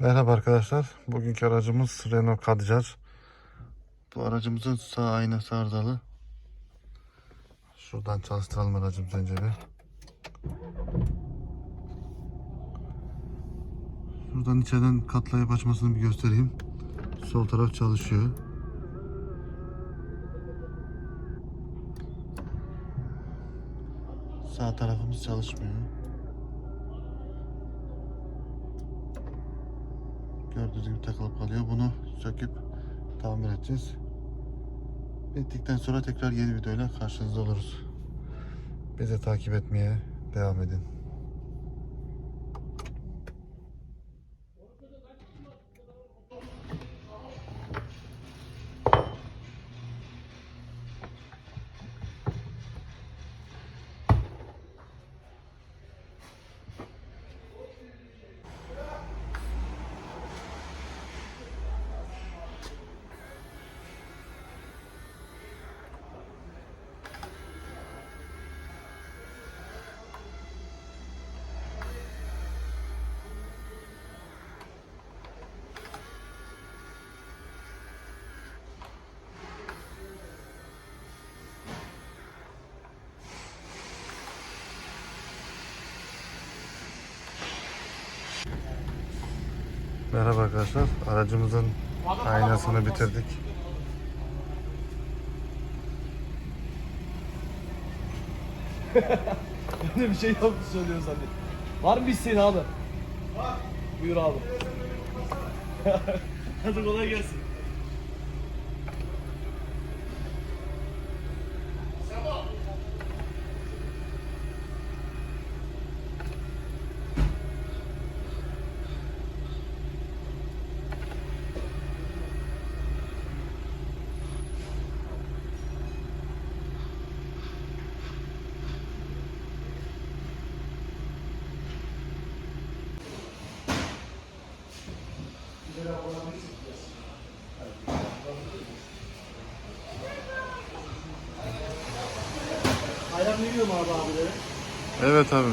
Merhaba arkadaşlar. Bugünkü aracımız Renault Kadjar. Bu aracımızın sağ aynası arızalı. Şuradan çalıştıralım aracımızı önce bir. Şuradan içeriden katlayıp açmasını bir göstereyim. Sol taraf çalışıyor. Sağ tarafımız çalışmıyor. Gördüğünüz gibi takılıp kalıyor. Bunu söküp tamir edeceğiz. Bittikten sonra tekrar yeni videoyla karşınızda oluruz. Bizi takip etmeye devam edin. Merhaba arkadaşlar. Aracımızın aynasını bitirdik. Ne bir şey yaptı söylüyor zannet. Var mı bir isteğin abi? Var. Buyur abi. Hadi kolay gelsin. Ayran veriyorum abi abilere. Evet abi.